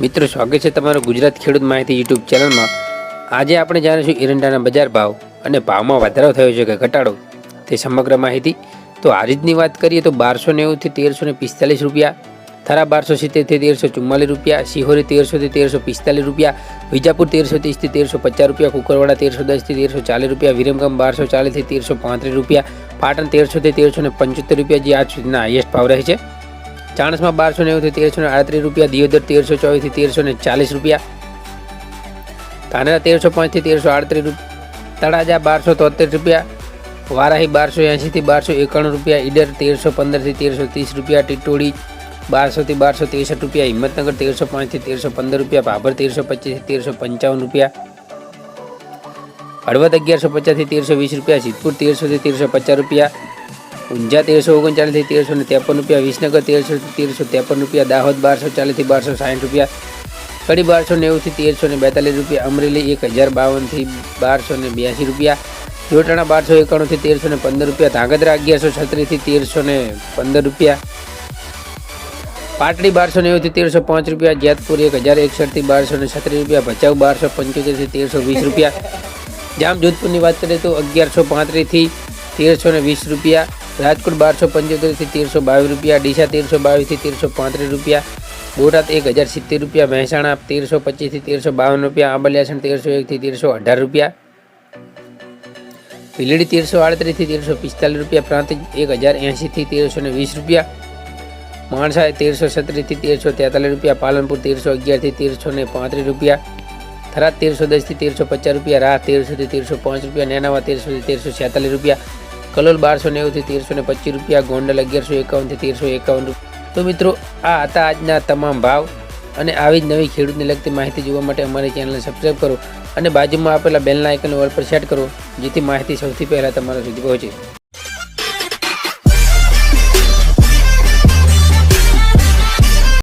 મિત્રો, સ્વાગત છે તમારું ગુજરાત ખેડૂત માહિતી યુટ્યુબ ચેનલમાં. આજે આપણે જાણીશું એરંડાના બજાર ભાવ અને ભાવમાં વધારો થયો છે કે ઘટાડો. તે સમગ્ર માહિતી. તો આજની વાત કરીએ તો બારસો નેવુંથી તેરસો ને પિસ્તાલીસ રૂપિયા, થરા બારસો સિત્તેરથી તેરસો ચુમ્માલીસ રૂપિયા સિહોરી તેરસોથી તેરસો પિસ્તાલીસ રૂપિયા, વિજાપુર તેરસો ત્રીસથી તેરસો પચાસ રૂપિયા, કુકરવાડા તેરસો દસથી તેરસો ચાલીસ રૂપિયા, વિરમગામ બારસો ચાલીસથી તેરસો પાંત્રીસ રૂપિયા, પાટણ તેરસોથી તેરસો ને પંચોતેર રૂપિયા જે આજ સુધીના હાઈએસ્ટ ભાવ રહે છે. ચાણસમાં બારસો નેવુંથી તેરસો ને આડત્રીસ રૂપિયા, દિયોદર તેરસો ચોવીસથી તેરસો ને ચાલીસ રૂપિયા. ધાનેરા તેરસો પાંચથી તેરસો આડત્રીસ તળાજા બારસો તોતેર રૂપિયા, વારાહી બારસો એંશીથી બારસો એકાણું રૂપિયા, ઈડર તેરસો પંદરથી તેરસો ત્રીસ રૂપિયા, ટીટોડી બારસોથી બારસો ત્રેસઠ રૂપિયા, હિંમતનગર તેરસો પાંચથી તેરસો પંદર રૂપિયા, ભાભર તેરસો પચીસથી તેરસો પંચાવન રૂપિયા. હળવદ અગિયારસો પચાસથી તેરસો વીસ રૂપિયા, સિદ્ધપુર તેરસોથી તેરસો પચાસ રૂપિયા ઊંઝા તેરસો ઓગણચાલીસથી તેરસો ને ત્રેપન રૂપિયા, વિસનગર તેરસો તેરસો ત્રેપન રૂપિયા, દાહોદ બારસો ચાલીસથી બારસો સાઠ રૂપિયા, કડી બારસો નેવુંથી તેરસો ને બેતાલીસ રૂપિયા, અમરેલી એક હજાર બાવનથી બારસો ને બ્યાસી રૂપિયા જોટાણા બારસો એકાણુંથી તેરસો ને પંદર રૂપિયા, ધાંગધ્રા અગિયારસો છત્રીસથી તેરસો ને પંદર રૂપિયા, પાટડી બારસો નેવુંથી તેરસો પાંચ રૂપિયા, જેતપુર એક હજાર એકસઠથી બારસો ને છત્રીસ રૂપિયા, ભચાઉ બારસો પંચોતેરથી તેરસો વીસ રૂપિયા જામ જોધપુરની વાત કરીએ તો અગિયારસો પાંત્રીસથી તેરસો ને વીસ રૂપિયા રાજકોટ બારસો પંચોતેરથી તેરસો બાવીસ રૂપિયા ડીસા તેરસો બાવીસથી તેરસો પાંત્રીસ રૂપિયા બોટાદ એક હજાર સિત્તેર રૂપિયા મહેસાણા તેરસો પચીસથી તેરસો બાવન રૂપિયા આંબલિયાસણ તેરસો એકથી તેરસો અઢાર રૂપિયા ભીલડી તેરસો આડત્રીસથી તેરસો પિસ્તાલીસ રૂપિયા પ્રાંત એક હજાર એંશીથી તેરસો ને વીસ રૂપિયા માણસા તેરસો છત્રીસથી તેરસો તેતાલીસ રૂપિયા પાલનપુર તેરસો અગિયારથી તેરસો ને પાંત્રીસ રૂપિયા થરાદ તેરસો દસથી તેરસો પચાસ રૂપિયા રાહ તેરસોથી તેરસો પાંચ રૂપિયા નેનાવા તેરસોથી તેરસો છેતાલીસ રૂપિયા કલોલ બારસો નેવુંથી તેરસો ને પચીસ રૂપિયા, ગોંડલ અગિયારસો એકાવનથી તેરસો એકાવન તો મિત્રો, આ હતા આજના તમામ ભાવ. અને આવી જ નવી ખેડૂતને લગતી માહિતી જોવા માટે અમારી ચેનલને સબસ્ક્રાઈબ કરો. અને બાજુમાં આપેલા બેલના આઇકનને વોલ પર સેટ કરો, જેથી માહિતી સૌથી પહેલાં તમારા સુધી પહોંચે.